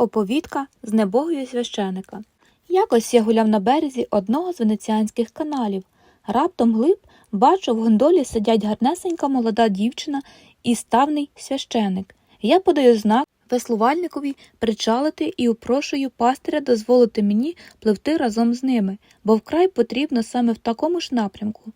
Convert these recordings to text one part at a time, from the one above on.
Оповідка з небогою священика. Якось я гуляв на березі одного з венеціанських каналів. Раптом глиб бачу, в гондолі сидять гарнесенька молода дівчина і ставний священик. Я подаю знак веслувальникові причалити і упрошую пастиря дозволити мені пливти разом з ними, бо вкрай потрібно саме в такому ж напрямку.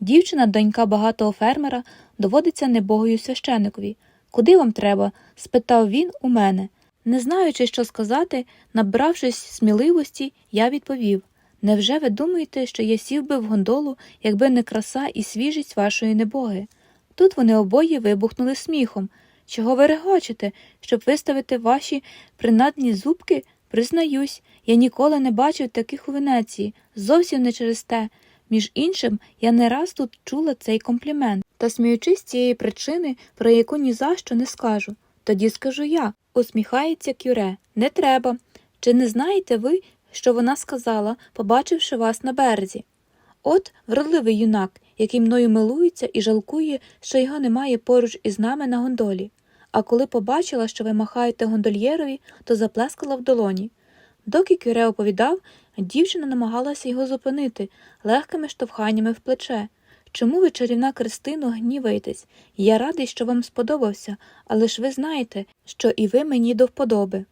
Дівчина, донька багатого фермера, доводиться небогою священикові. Куди вам треба? спитав він у мене. Не знаючи, що сказати, набравшись сміливості, я відповів Невже ви думаєте, що я сів би в гондолу, якби не краса і свіжість вашої небоги? Тут вони обоє вибухнули сміхом. Чого ви регочете, щоб виставити ваші принадні зубки? Признаюсь, я ніколи не бачив таких у Венеції, зовсім не через те. Між іншим, я не раз тут чула цей комплімент, та сміючись цієї причини, про яку ні за що не скажу. Тоді скажу я, усміхається кюре, не треба. Чи не знаєте ви, що вона сказала, побачивши вас на березі? От вродливий юнак, який мною милується і жалкує, що його немає поруч із нами на гондолі. А коли побачила, що ви махаєте гондольєрові, то заплескала в долоні. Доки Кюре оповідав, дівчина намагалася його зупинити легкими штовханнями в плече. Чому ви, чарівна Кристино, гніваєтесь? Я радий, що вам сподобався, але ж ви знаєте, що і ви мені до вподоби.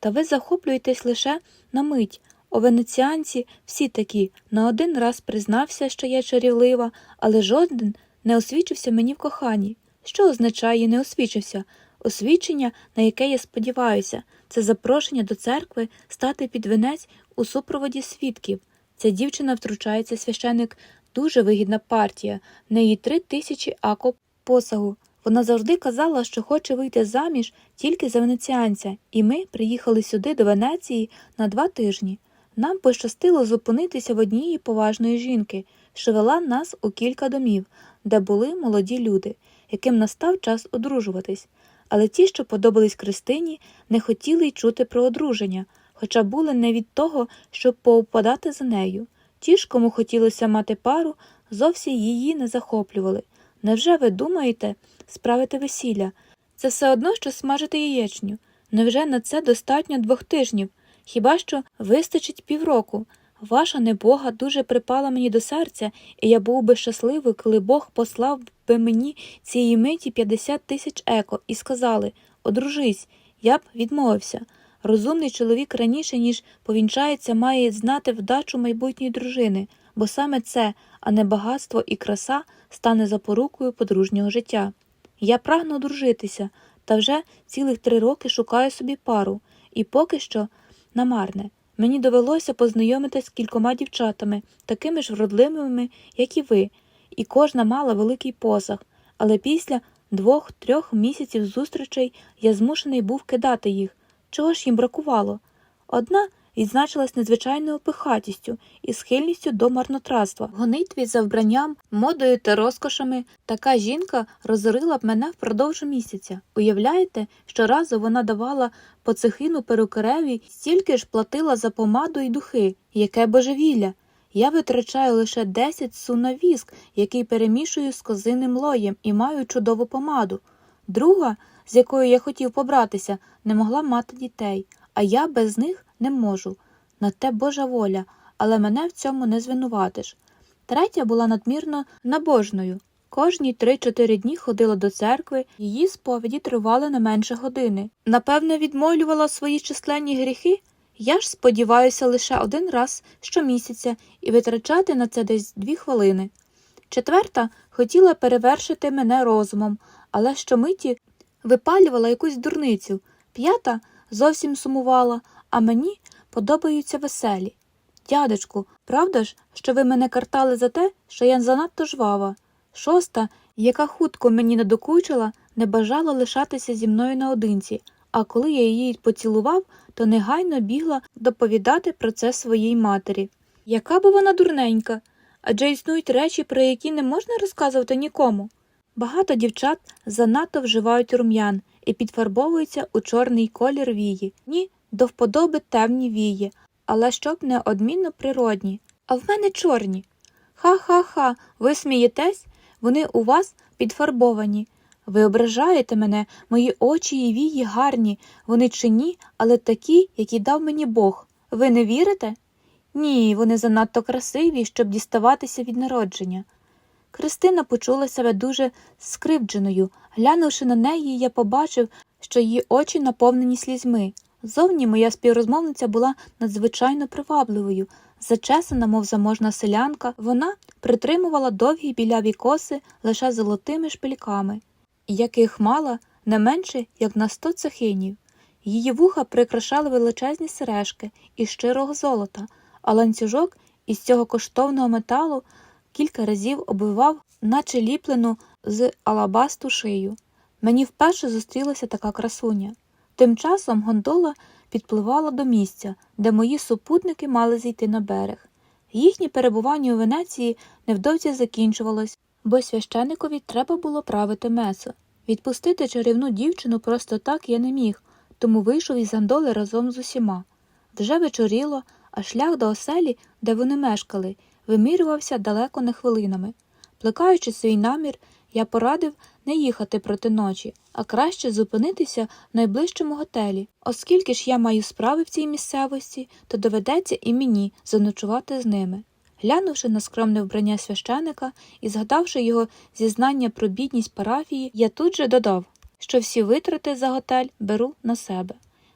Та ви захоплюєтесь лише на мить. О венеціанці всі такі на один раз признався, що я чарівлива, але жоден не освічився мені в коханні. Що означає не освічився? Освічення, на яке я сподіваюся, це запрошення до церкви стати під венець у супроводі свідків. Ця дівчина втручається священик дуже вигідна партія, в неї три тисячі ако посагу. Вона завжди казала, що хоче вийти заміж тільки за венеціанця, і ми приїхали сюди до Венеції на два тижні. Нам пощастило зупинитися в однієї поважної жінки, що вела нас у кілька домів, де були молоді люди, яким настав час одружуватись. Але ті, що подобались Кристині, не хотіли й чути про одруження, хоча були не від того, щоб поупадати за нею. Ті ж, кому хотілося мати пару, зовсім її не захоплювали. Невже ви думаєте справити весілля? Це все одно, що смажити яєчню. Невже на це достатньо двох тижнів? Хіба що вистачить півроку? Ваша небога дуже припала мені до серця, і я був би щасливий, коли Бог послав би мені цієї миті 50 тисяч еко і сказали одружись, я б відмовився. Розумний чоловік раніше, ніж повінчається, має знати вдачу майбутньої дружини, бо саме це, а не багатство і краса, стане запорукою подружнього життя. Я прагну одружитися, та вже цілих три роки шукаю собі пару, і поки що намарне. Мені довелося познайомитись з кількома дівчатами, такими ж вродливими, як і ви, і кожна мала великий посаг, але після двох-трьох місяців зустрічей я змушений був кидати їх. Чого ж їм бракувало? Одна відзначилась незвичайною пихатістю і схильністю до марнотратства, в гонитві за вбранням, модою та розкошами. Така жінка розорила б мене впродовж місяця. Уявляєте, щоразу вона давала по цехину перукареві, стільки ж платила за помаду і духи. Яке божевілля! Я витрачаю лише 10 су на віск, який перемішую з козиним лоєм і маю чудову помаду. Друга, з якою я хотів побратися, не могла мати дітей, а я без них не можу. На те Божа воля, але мене в цьому не звинуватиш. Третя була надмірно набожною. Кожні три-чотири дні ходила до церкви, її сповіді тривали не менше години. Напевне, відмолювала свої численні гріхи. Я ж сподіваюся лише один раз щомісяця і витрачати на це десь дві хвилини. Четверта хотіла перевершити мене розумом, але щомиті випалювала якусь дурницю. П'ята зовсім сумувала, а мені подобаються веселі. Дядечку, правда ж, що ви мене картали за те, що я занадто жвава? Шоста, яка хутко мені надокучила, не бажала лишатися зі мною наодинці, а коли я її поцілував, то негайно бігла доповідати про це своїй матері. Яка б вона дурненька? Адже існують речі, про які не можна розказувати нікому. Багато дівчат занадто вживають рум'ян і підфарбовуються у чорний колір вії. Ні, до вподоби темні вії, але щоб не одмінно природні. А в мене чорні. Ха-ха-ха, ви смієтесь? Вони у вас підфарбовані. Ви ображаєте мене, мої очі і вії гарні, вони чинні, але такі, які дав мені Бог. Ви не вірите? Ні, вони занадто красиві, щоб діставатися від народження. Христина почула себе дуже скривдженою. Глянувши на неї, я побачив, що її очі наповнені слізьми. Зовні моя співрозмовниця була надзвичайно привабливою. Зачесана, мов заможна селянка, вона притримувала довгі біляві коси лише золотими шпильками, яких мала не менше, як на сто цехинів. Її вуха прикрашали величезні сережки із щирого золота, а ланцюжок із цього коштовного металу кілька разів обвивав, наче ліплену з алабасту шию. Мені вперше зустрілася така красуня. Тим часом гондола підпливала до місця, де мої супутники мали зійти на берег. Їхнє перебування у Венеції невдовзі закінчувалось, бо священикові треба було правити месо. Відпустити чарівну дівчину просто так я не міг, тому вийшов із гондоли разом з усіма. Вже вечоріло, а шлях до оселі, де вони мешкали, вимірювався далеко не хвилинами. Плекаючи свій намір, я порадив не їхати проти ночі, а краще зупинитися в найближчому готелі. Оскільки ж я маю справи в цій місцевості, то доведеться і мені заночувати з ними. Глянувши на скромне вбрання священика і згадавши його зізнання про бідність парафії, я тут же додав, що всі витрати за готель беру на себе.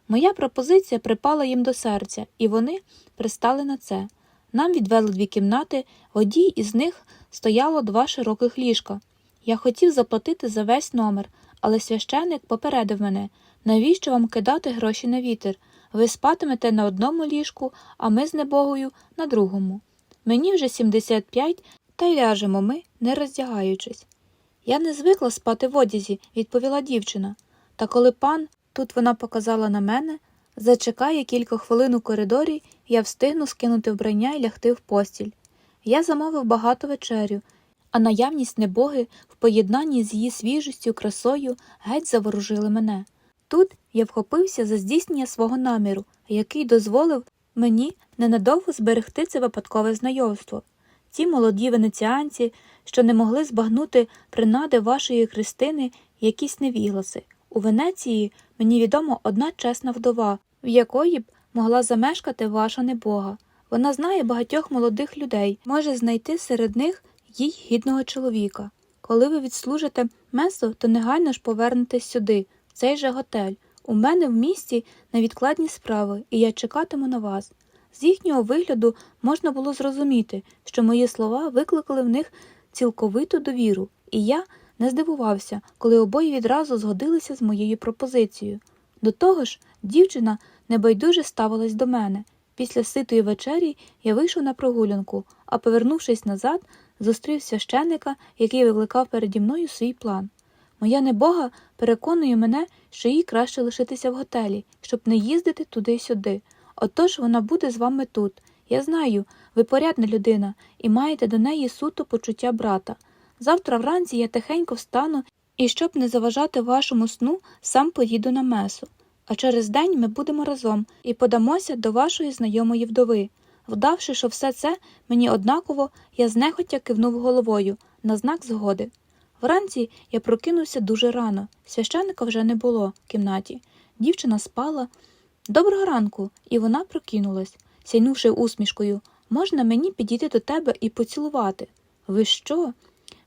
Моя пропозиція припала їм до серця, і вони пристали на це. Нам відвели дві кімнати, в одній із них стояло два широких ліжка. Я хотів заплатити за весь номер, але священик попередив мене, навіщо вам кидати гроші на вітер? Ви спатимете на одному ліжку, а ми з небогою на другому. Мені вже 75, та й ляжемо ми, не роздягаючись. Я не звикла спати в одязі, відповіла дівчина. Та коли пан, тут вона показала на мене, зачекає кілька хвилин у коридорі, я встигну скинути вбрання і лягти в постіль. Я замовив багато вечерю, а наявність небоги в поєднанні з її свіжістю, красою геть заворожили мене. Тут я вхопився за здійснення свого наміру, який дозволив мені ненадовго зберегти це випадкове знайомство. Ці молоді венеціанці, що не могли збагнути принади вашої Христини, якісь невігласи. У Венеції мені відомо одна чесна вдова, в якої б могла замешкати ваша небога. Вона знає багатьох молодих людей, може знайти серед них їй гідного чоловіка. Коли ви відслужите месо, то негайно ж повернетесь сюди, в цей же готель. У мене в місті невідкладні справи, і я чекатиму на вас. З їхнього вигляду можна було зрозуміти, що мої слова викликали в них цілковиту довіру, і я не здивувався, коли обоє відразу згодилися з моєю пропозицією. До того ж, дівчина небайдуже ставилась до мене. Після ситої вечері я вийшов на прогулянку, а повернувшись назад, зустрів священика, який викликав переді мною свій план. Моя небога переконує мене, що їй краще лишитися в готелі, щоб не їздити туди й сюди. Отож вона буде з вами тут. Я знаю, ви порядна людина і маєте до неї суто почуття брата. Завтра вранці я тихенько встану і, щоб не заважати вашому сну, сам поїду на месу. А через день ми будемо разом і подамося до вашої знайомої вдови. Вдавши, що все це мені однаково, я знехотя кивнув головою на знак згоди. Вранці я прокинувся дуже рано. Священика вже не було в кімнаті. Дівчина спала. Доброго ранку, і вона прокинулась, сяйнувши усмішкою. Можна мені підійти до тебе і поцілувати? Ви що?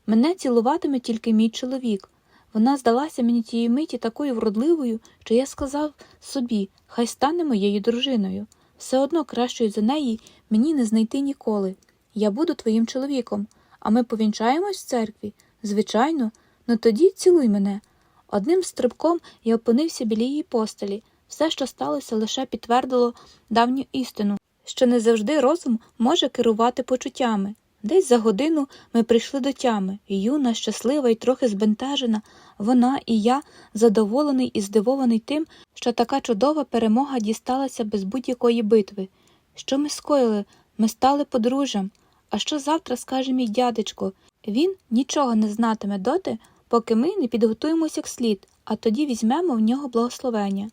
Мене цілуватиме тільки мій чоловік. Вона здалася мені тієї миті такою вродливою, що я сказав собі, хай стане моєю дружиною. Все одно кращої за неї мені не знайти ніколи. Я буду твоїм чоловіком, а ми повінчаємось в церкві. Звичайно, ну тоді цілуй мене. Одним стрибком я опинився біля її постелі. Все, що сталося, лише підтвердило давню істину, що не завжди розум може керувати почуттями. Десь за годину ми прийшли до тями, юна, щаслива і трохи збентежена, вона і я задоволений і здивований тим, що така чудова перемога дісталася без будь-якої битви. Що ми скоїли? Ми стали подружжям. А що завтра скаже мій дядечко? Він нічого не знатиме доти, поки ми не підготуємося як слід, а тоді візьмемо в нього благословення.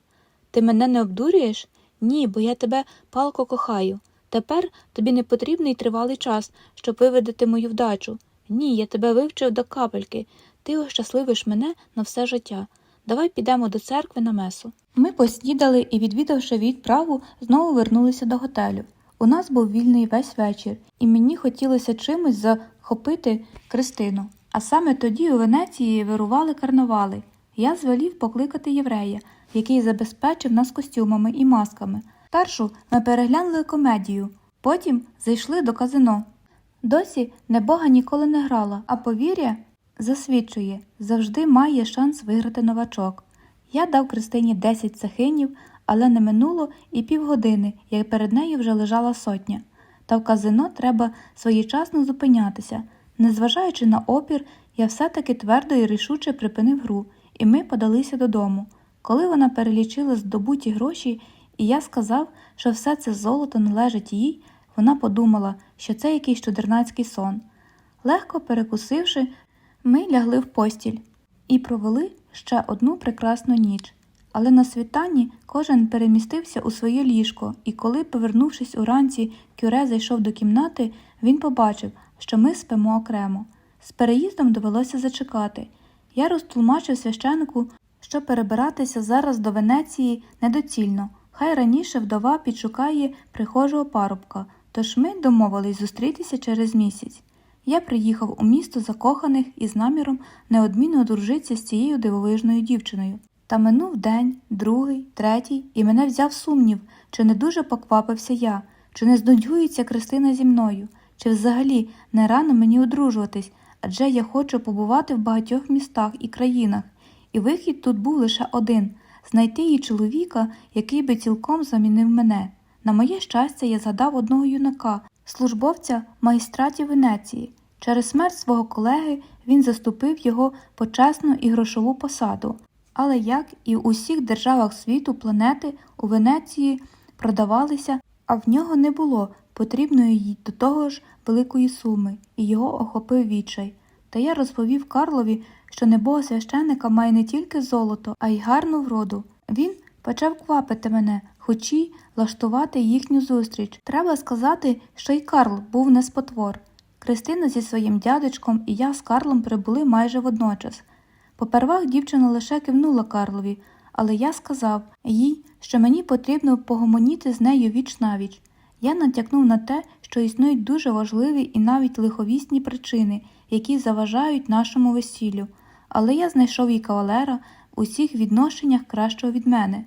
Ти мене не обдурюєш? Ні, бо я тебе палко кохаю. Тепер тобі не потрібний тривалий час, щоб виведати мою вдачу. Ні, я тебе вивчив до капельки. Ти ощасливиш мене на все життя. Давай підемо до церкви на месу. Ми поснідали і, відвідавши відправу, знову вернулися до готелю. У нас був вільний весь вечір, і мені хотілося чимось захопити Кристину. А саме тоді у Венеції вирували карнавали. Я звелів покликати єврея, який забезпечив нас костюмами і масками. Першу ми переглянули комедію, потім зайшли до казино. Досі небога ніколи не грала, а повір'я засвідчує, завжди має шанс виграти новачок. Я дав Кристині 10 цехинів, але не минуло і півгодини, як перед нею вже лежала сотня. Та в казино треба своєчасно зупинятися. Незважаючи на опір, я все-таки твердо і рішуче припинив гру, і ми подалися додому. Коли вона перелічила здобуті гроші, і я сказав, що все це золото належить їй, вона подумала, що це якийсь чудернацький сон. Легко перекусивши, ми лягли в постіль і провели ще одну прекрасну ніч. Але на світанні кожен перемістився у своє ліжко, і коли, повернувшись уранці, кюре зайшов до кімнати, він побачив, що ми спимо окремо. З переїздом довелося зачекати. Я розтлумачив священику, що перебиратися зараз до Венеції недоцільно. Хай раніше вдова підшукає прихожого парубка, тож ми домовились зустрітися через місяць. Я приїхав у місто закоханих із наміром неодмінно одружитися з цією дивовижною дівчиною. Та минув день, другий, третій, і мене взяв сумнів, чи не дуже поквапився я, чи не здудюється Кристина зі мною, чи взагалі не рано мені одружуватись, адже я хочу побувати в багатьох містах і країнах, і вихід тут був лише один знайти їй чоловіка, який би цілком замінив мене. На моє щастя, я згадав одного юнака, службовця магістратів Венеції. Через смерть свого колеги він заступив його почесну і грошову посаду. Але як і в усіх державах світу планети у Венеції продавалися, а в нього не було потрібної їй до того ж великої суми, і його охопив відчай. Та я розповів Карлові, що небого священника має не тільки золото, а й гарну вроду. Він почав квапити мене, хочі влаштувати їхню зустріч. Треба сказати, що й Карл був не спотвор. Кристина зі своїм дядечком і я з Карлом прибули майже водночас. Попервах дівчина лише кивнула Карлові, але я сказав їй, що мені потрібно погомоніти з нею віч навіч. Я натякнув на те, що існують дуже важливі і навіть лиховісні причини, які заважають нашому весіллю, але я знайшов їй кавалера в усіх відношеннях кращого від мене.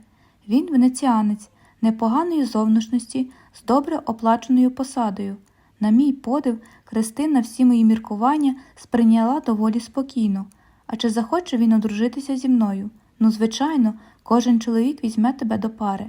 Він венеціанець, непоганої зовнішності, з добре оплаченою посадою. На мій подив, Христина всі мої міркування сприйняла доволі спокійно. А чи захоче він одружитися зі мною? Ну, звичайно, кожен чоловік візьме тебе до пари.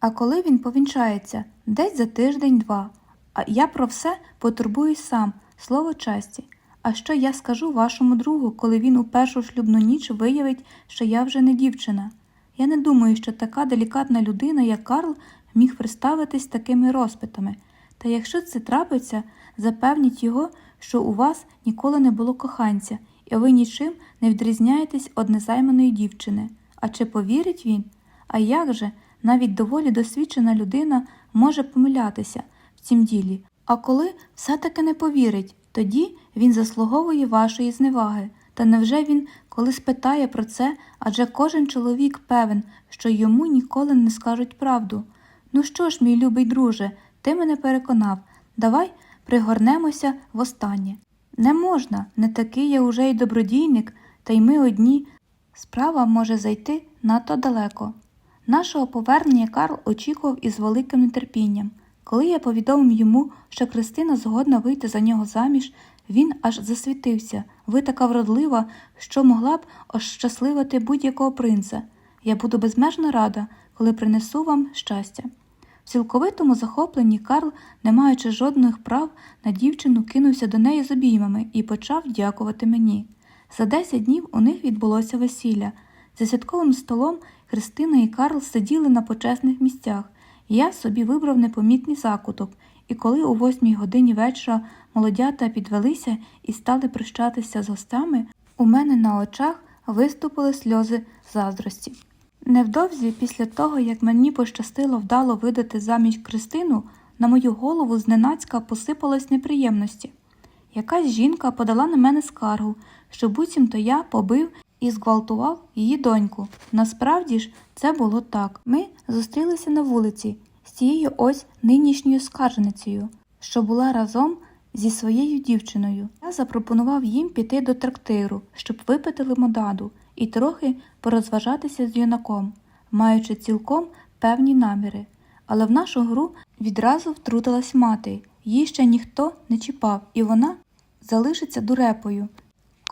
А коли він повінчається? Десь за тиждень-два. А я про все потурбуюсь сам, слово честі. А що я скажу вашому другу, коли він у першу шлюбну ніч виявить, що я вже не дівчина? Я не думаю, що така делікатна людина, як Карл, міг представитись такими розпитами. Та якщо це трапиться, запевніть його, що у вас ніколи не було коханця, і ви нічим не відрізняєтесь од незайманої дівчини. А чи повірить він? А як же, навіть доволі досвідчена людина може помилятися в цім ділі, а коли все-таки не повірить, тоді він заслуговує вашої зневаги. Та невже він, коли спитає про це, адже кожен чоловік певен, що йому ніколи не скажуть правду. Ну що ж, мій любий друже, ти мене переконав, давай пригорнемося востаннє. Не можна, не такий я уже й добродійник, та й ми одні. Справа може зайти надто далеко. Нашого повернення Карл очікував із великим нетерпінням. Коли я повідомив йому, що Кристина згодна вийти за нього заміж, він аж засвітився. Ви така вродлива, що могла б ощасливити будь-якого принца. Я буду безмежно рада, коли принесу вам щастя. В цілковитому захопленні Карл, не маючи жодних прав на дівчину, кинувся до неї з обіймами і почав дякувати мені. За десять днів у них відбулося весілля. За святковим столом Христина і Карл сиділи на почесних місцях. Я собі вибрав непомітний закуток, і коли у восьмій годині вечора молодята підвелися і стали прощатися з гостями, у мене на очах виступили сльози заздрості. Невдовзі після того, як мені пощастило вдало видати заміж Кристину, на мою голову зненацька посипались неприємності. Якась жінка подала на мене скаргу, що буцімто я побив і зґвалтував її доньку. Насправді ж це було так. Ми зустрілися на вулиці з цією ось нинішньою скаржницею, що була разом зі своєю дівчиною. Я запропонував їм піти до трактиру, щоб випити лимонаду і трохи порозважатися з юнаком, маючи цілком певні наміри. Але в нашу гру відразу втрутилась мати. Її ще ніхто не чіпав, і вона залишиться дурепою,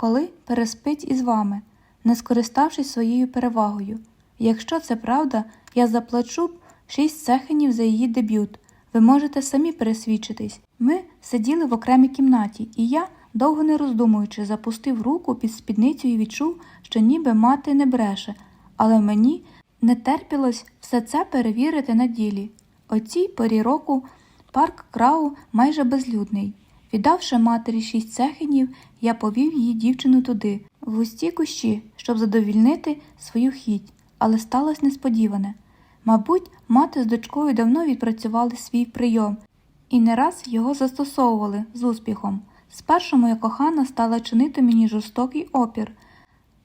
коли переспить із вами, не скориставшись своєю перевагою. Якщо це правда, я заплачу шість цехенів за її дебют. Ви можете самі пересвідчитись. Ми сиділи в окремій кімнаті, і я, довго не роздумуючи, запустив руку під спідницю і відчув, що ніби мати не бреше, але мені не терпілось все це перевірити на ділі. О цій порі року парк Крау майже безлюдний. Віддавши матері шість цехенів, я повів її дівчину туди, в густі кущі, щоб задовільнити свою хіть, але сталося несподіване. Мабуть, мати з дочкою давно відпрацювали свій прийом і не раз його застосовували з успіхом. Спершу моя кохана стала чинити мені жорстокий опір.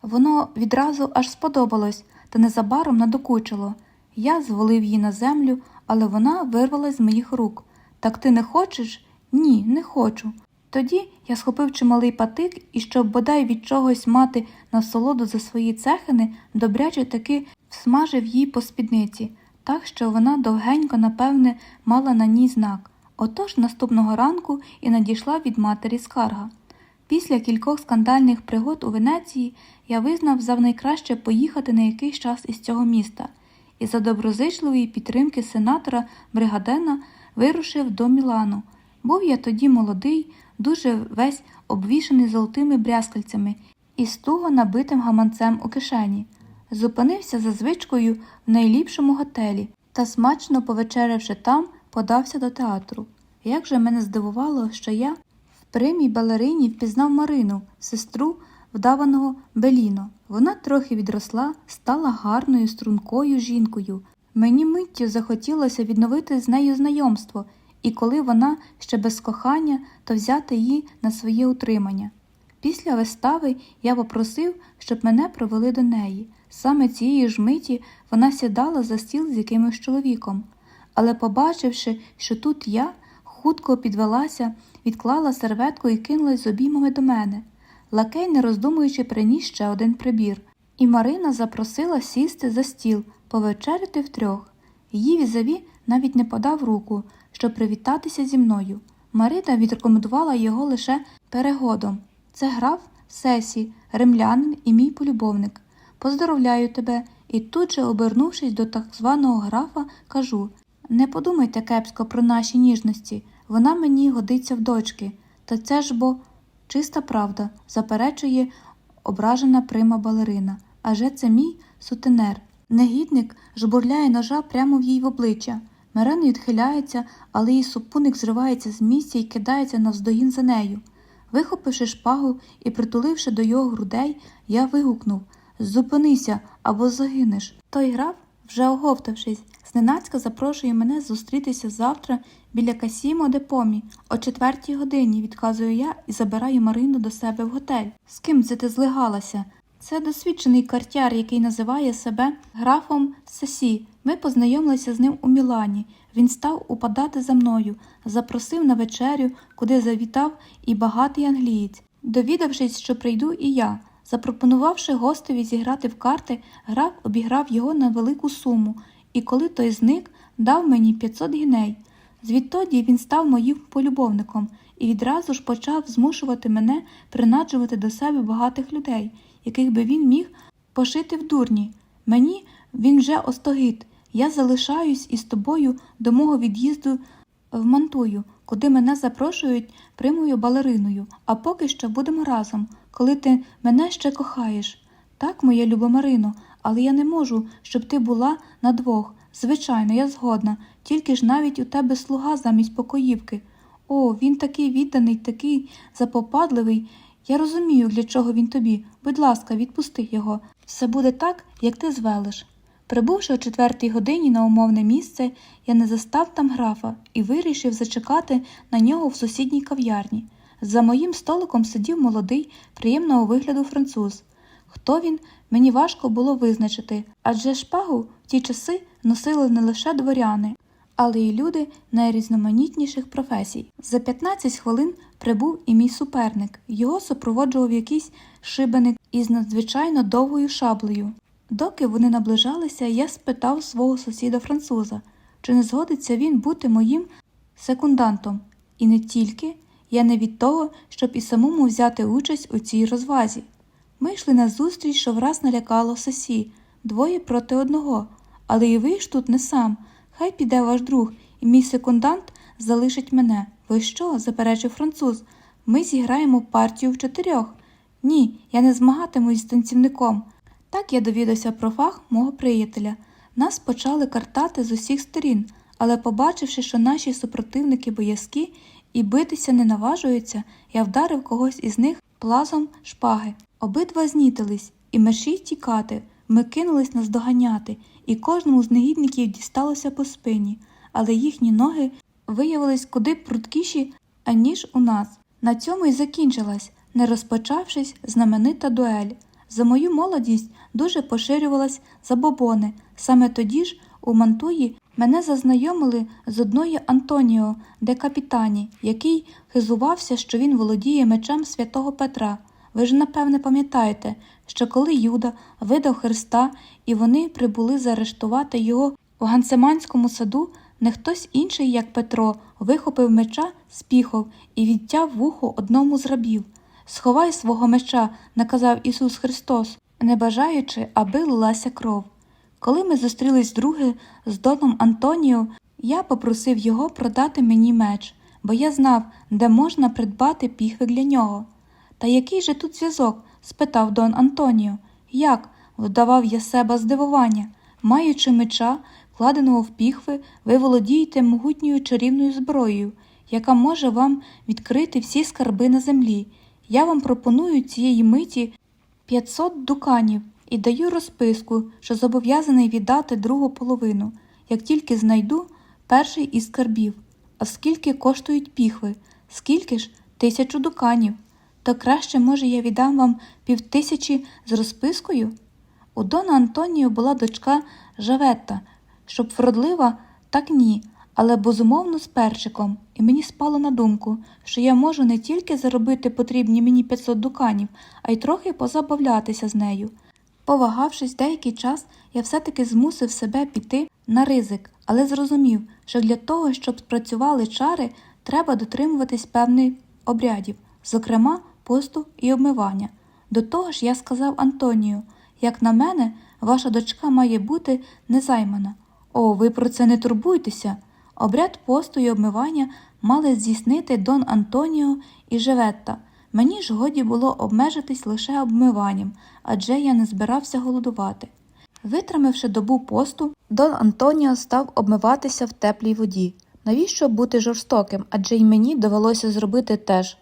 Воно відразу аж сподобалось, та незабаром надокучило. Я звалив її на землю, але вона вирвалась з моїх рук. Так ти не хочеш? Ні, не хочу. Тоді я схопив чималий патик і, щоб бодай від чогось мати насолоду за свої цехини, добряче таки всмажив їй по спідниці, так що вона довгенько, напевне, мала на ній знак. Отож наступного ранку і надійшла від матері скарга. Після кількох скандальних пригод у Венеції я визнав за найкраще поїхати на якийсь час із цього міста і за доброзичливої підтримки сенатора Бригадена вирушив до Мілану. Був я тоді молодий, дуже весь обвішаний золотими брязкальцями і з туго набитим гаманцем у кишені. Зупинився за звичкою в найліпшому готелі та, смачно повечерявши там, подався до театру. Як же мене здивувало, що я в примій балерині впізнав Марину, сестру вдаваного Беліно. Вона трохи відросла, стала гарною стрункою жінкою. Мені миттю захотілося відновити з нею знайомство, і коли вона ще без кохання, то взяти її на своє утримання. Після вистави я попросив, щоб мене провели до неї. Саме цієї ж миті вона сідала за стіл з якимось чоловіком. Але, побачивши, що тут я, хутко підвелася, відклала серветку і кинулась з обіймами до мене. Лакей, не роздумуючи, приніс ще один прибір, і Марина запросила сісти за стіл, повечеряти втрьох. Її візаві навіть не подав руку, щоб привітатися зі мною. Марина відрекомендувала його лише перегодом. Це граф Сесі, римлянин і мій полюбовник. Поздоровляю тебе, і тут же, обернувшись до так званого графа, кажу не подумайте кепсько про наші ніжності, вона мені годиться в дочки. Та це ж бо чиста правда, заперечує ображена прима балерина. Аже це мій сутенер. Негідник жбурляє ножа прямо в їй в обличчя. Мерен відхиляється, але її супуник зривається з місця і кидається навздогін за нею. Вихопивши шпагу і притуливши до його грудей, я вигукнув Зупинися або загинеш. Той граф, вже оговтавшись, зненацька запрошує мене зустрітися завтра біля Касімо де Помі о четвертій годині, відказую я і забираю Марину до себе в готель. З ким це ти злигалася? Це досвідчений картяр, який називає себе графом Сесі. Ми познайомилися з ним у Мілані. Він став упадати за мною, запросив на вечерю, куди завітав і багатий англієць. Довідавшись, що прийду і я. Запропонувавши гостеві зіграти в карти, граф обіграв його на велику суму, і коли той зник, дав мені 500 гіней. Звідтоді він став моїм полюбовником і відразу ж почав змушувати мене принаджувати до себе багатих людей, яких би він міг пошити в дурні. Мені він вже остогид. Я залишаюсь із тобою до мого від'їзду в Мантую, куди мене запрошують примою балериною, а поки що будемо разом, коли ти мене ще кохаєш. Так, моя люба Марино, але я не можу, щоб ти була на двох. Звичайно, я згодна, тільки ж навіть у тебе слуга замість покоївки. О, він такий відданий, такий запопадливий. Я розумію, для чого він тобі. Будь ласка, відпусти його. Все буде так, як ти звелиш. Прибувши о четвертій годині на умовне місце, я не застав там графа і вирішив зачекати на нього в сусідній кав'ярні. За моїм столиком сидів молодий, приємного вигляду француз. Хто він, мені важко було визначити, адже шпагу в ті часи носили не лише дворяни, але й люди найрізноманітніших професій. За 15 хвилин прибув і мій суперник. Його супроводжував якийсь шибеник із надзвичайно довгою шаблею. Доки вони наближалися, я спитав свого сусіда француза, чи не згодиться він бути моїм секундантом. І не тільки я не від того, щоб і самому взяти участь у цій розвазі. Ми йшли на зустріч, що враз налякало сосі, двоє проти одного. Але і ви ж тут не сам. Хай піде ваш друг, і мій секундант залишить мене. Ви що? заперечив француз. Ми зіграємо партію в чотирьох. Ні, я не змагатимусь з танцівником. Так я довідався про фах мого приятеля. Нас почали картати з усіх сторін, але, побачивши, що наші супротивники боязкі і битися не наважуються, я вдарив когось із них плазом шпаги. Обидва знітились, і мерші тікати. Ми кинулись наздоганяти, і кожному з негідників дісталося по спині, але їхні ноги виявились куди пруткіші, аніж у нас. На цьому й закінчилась, не розпочавшись, знаменита дуель. За мою молодість дуже поширювалась забобони. Саме тоді ж у Мантуї мене зазнайомили з одною Антоніо де Капітані, який хизувався, що він володіє мечем святого Петра. Ви ж напевне пам'ятаєте, що коли Юда видав Христа і вони прибули заарештувати його у Гансеманському саду, не хтось інший, як Петро, вихопив меча з піхов і відтяв вухо одному з рабів. Сховай свого меча, наказав Ісус Христос, не бажаючи, аби лилася кров. Коли ми зустрілись друге з Доном Антоніо, я попросив його продати мені меч, бо я знав, де можна придбати піхви для нього. Та який же тут зв'язок? спитав Дон Антоніо. Як? вдавав я себе здивування. Маючи меча, вкладеного в піхви, ви володієте могутньою чарівною зброєю, яка може вам відкрити всі скарби на землі. Я вам пропоную цієї миті 500 дуканів і даю розписку, що зобов'язаний віддати другу половину, як тільки знайду перший із скарбів. А скільки коштують піхви? Скільки ж? Тисячу дуканів. То краще, може, я віддам вам півтисячі з розпискою? У Дона Антоніо була дочка Жаветта, щоб вродлива, так ні, але безумовно з перчиком, і мені спало на думку, що я можу не тільки заробити потрібні мені 500 дуканів, а й трохи позабавлятися з нею. Повагавшись деякий час, я все-таки змусив себе піти на ризик, але зрозумів, що для того, щоб спрацювали чари, треба дотримуватись певних обрядів, зокрема посту і обмивання. До того ж, я сказав Антонію, як на мене, ваша дочка має бути незаймана. О, ви про це не турбуйтеся. Обряд посту і обмивання мали здійснити Дон Антоніо і Живетта. Мені ж годі було обмежитись лише обмиванням, адже я не збирався голодувати. Витримавши добу посту, Дон Антоніо став обмиватися в теплій воді. Навіщо бути жорстоким, адже й мені довелося зробити теж.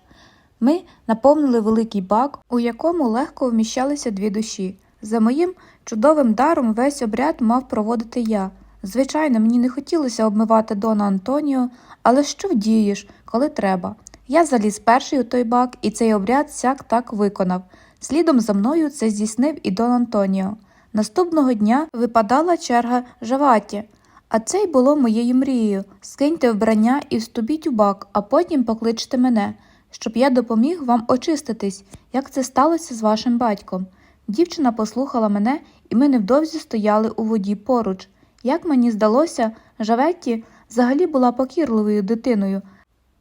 Ми наповнили великий бак, у якому легко вміщалися дві душі. За моїм чудовим даром весь обряд мав проводити я. Звичайно, мені не хотілося обмивати Дона Антоніо, але що вдієш, коли треба. Я заліз перший у той бак, і цей обряд сяк так виконав. Слідом за мною це здійснив і Дон Антоніо. Наступного дня випадала черга Жаваті, а це й було моєю мрією скиньте вбрання і вступіть у бак, а потім покличте мене, щоб я допоміг вам очиститись, як це сталося з вашим батьком. Дівчина послухала мене, і ми невдовзі стояли у воді поруч. Як мені здалося, Жаветті взагалі була покірливою дитиною.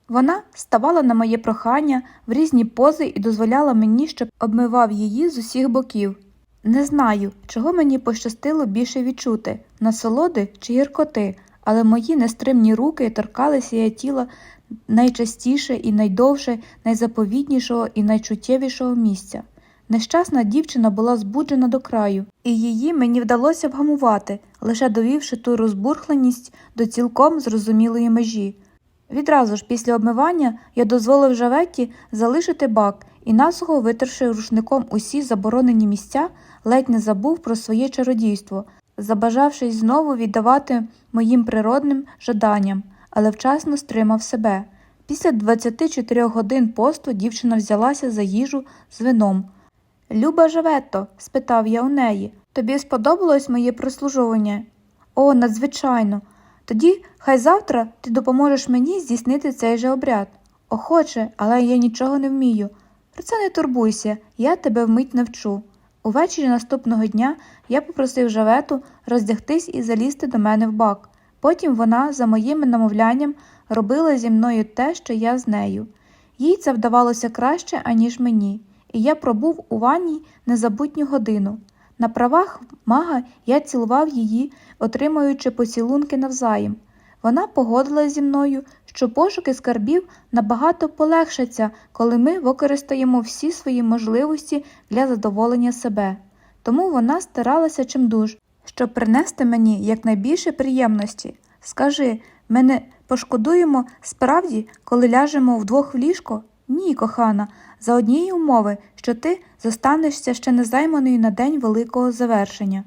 Вона ставала на моє прохання в різні пози і дозволяла мені, щоб обмивав її з усіх боків. Не знаю, чого мені пощастило більше відчути насолоди чи гіркоти, але мої нестримні руки торкалися я тіла найчастіше і найдовше, найзаповітнішого і найчуттєвішого місця. Нещасна дівчина була збуджена до краю, і її мені вдалося вгамувати, лише довівши ту розбурхленість до цілком зрозумілої межі. Відразу ж після обмивання я дозволив Жаветті залишити бак і насухо витерши рушником усі заборонені місця, ледь не забув про своє чародійство, забажавшись знову віддавати моїм природним жаданням, але вчасно стримав себе. Після 24 годин посту дівчина взялася за їжу з вином. Люба Живетто, спитав я у неї, тобі сподобалось моє прислужування? О, надзвичайно. Тоді хай завтра ти допоможеш мені здійснити цей же обряд. Охоче, але я нічого не вмію. Про це не турбуйся, я тебе вмить навчу. Увечері наступного дня я попросив Жавету роздягтись і залізти до мене в бак. Потім вона, за моїм намовлянням, робила зі мною те, що я з нею. Їй це вдавалося краще, аніж мені, і я пробув у ванні незабутню годину. На правах мага я цілував її, отримуючи поцілунки навзаєм. Вона погодилась зі мною, що пошуки скарбів набагато полегшаться, коли ми використаємо всі свої можливості для задоволення себе. Тому вона старалася чимдуж, щоб принести мені якнайбільше приємності. Скажи, ми не пошкодуємо справді, коли ляжемо вдвох в ліжко? Ні, кохана, за однієї умови, що ти зостанешся ще незайманою на день великого завершення.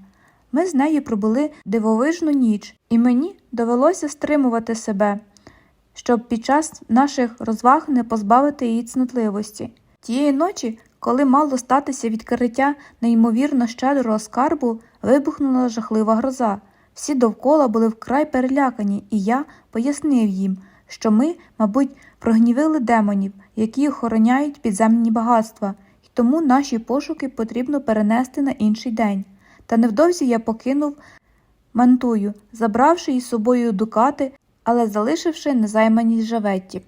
Ми з нею пробули дивовижну ніч, і мені довелося стримувати себе, щоб під час наших розваг не позбавити її цнотливості. Тієї ночі, коли мало статися відкриття неймовірно щедрого скарбу, вибухнула жахлива гроза. Всі довкола були вкрай перелякані, і я пояснив їм, що ми, мабуть, прогнівили демонів, які охороняють підземні багатства, і тому наші пошуки потрібно перенести на інший день. Та невдовзі я покинув мантую, забравши із собою дукати, але залишивши незайманість Жаветті.